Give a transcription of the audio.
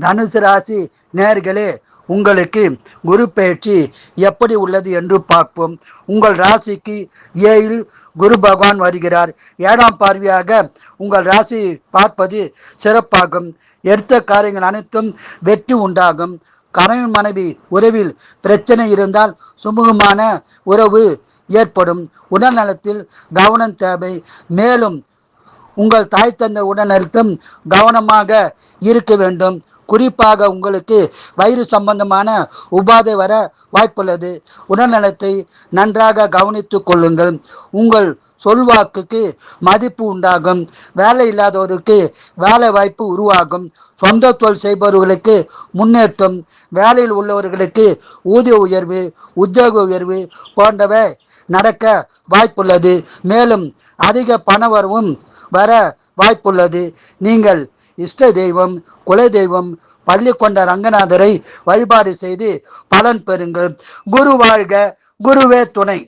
தனுசு ராசி நேர்களே உங்களுக்கு குரு பயிற்சி எப்படி உள்ளது என்று பார்ப்போம். உங்கள் ராசிக்கு ஏழில் குரு பகவான் வருகிறார். ஏழாம் பார்வையாக உங்கள் ராசி பார்ப்பது சிறப்பாகும். எடுத்த காரியங்கள் அனைத்தும் வெற்றி உண்டாகும். கணவன் மனைவி உறவில் பிரச்சனை இருந்தால் சுமூகமான உறவு ஏற்படும். உடல்நலத்தில் கவனம் தேவை. மேலும் உங்கள் தாய் தந்தை நிறுத்தம் கவனமாக இருக்க வேண்டும். குறிப்பாக உங்களுக்கு வயிறு சம்பந்தமான உபாதை வர வாய்ப்புள்ளது. உடல்நலத்தை நன்றாக கவனித்துக் கொள்ளுங்கள். உங்கள் சொல்வாக்குக்கு மதிப்பு உண்டாகும். வேலை இல்லாதவருக்கு வேலை வாய்ப்பு உருவாகும். சொந்த தொழில் செய்பவர்களுக்கு முன்னேற்றம். வேலையில் உள்ளவர்களுக்கு ஊதிய உயர்வு உத்தியோக உயர்வு போன்றவை நடக்க வாய்ப்புள்ளது. மேலும் அதிக பணவரவும் வர வாய்ப்புள்ளது. நீங்கள் இஷ்ட தெய்வம் குல தெய்வம் பள்ளி கொண்ட ரங்கநாதரை வழிபாடு செய்து பலன் பெறுங்கள். குரு வாழ்க குருவே துணை.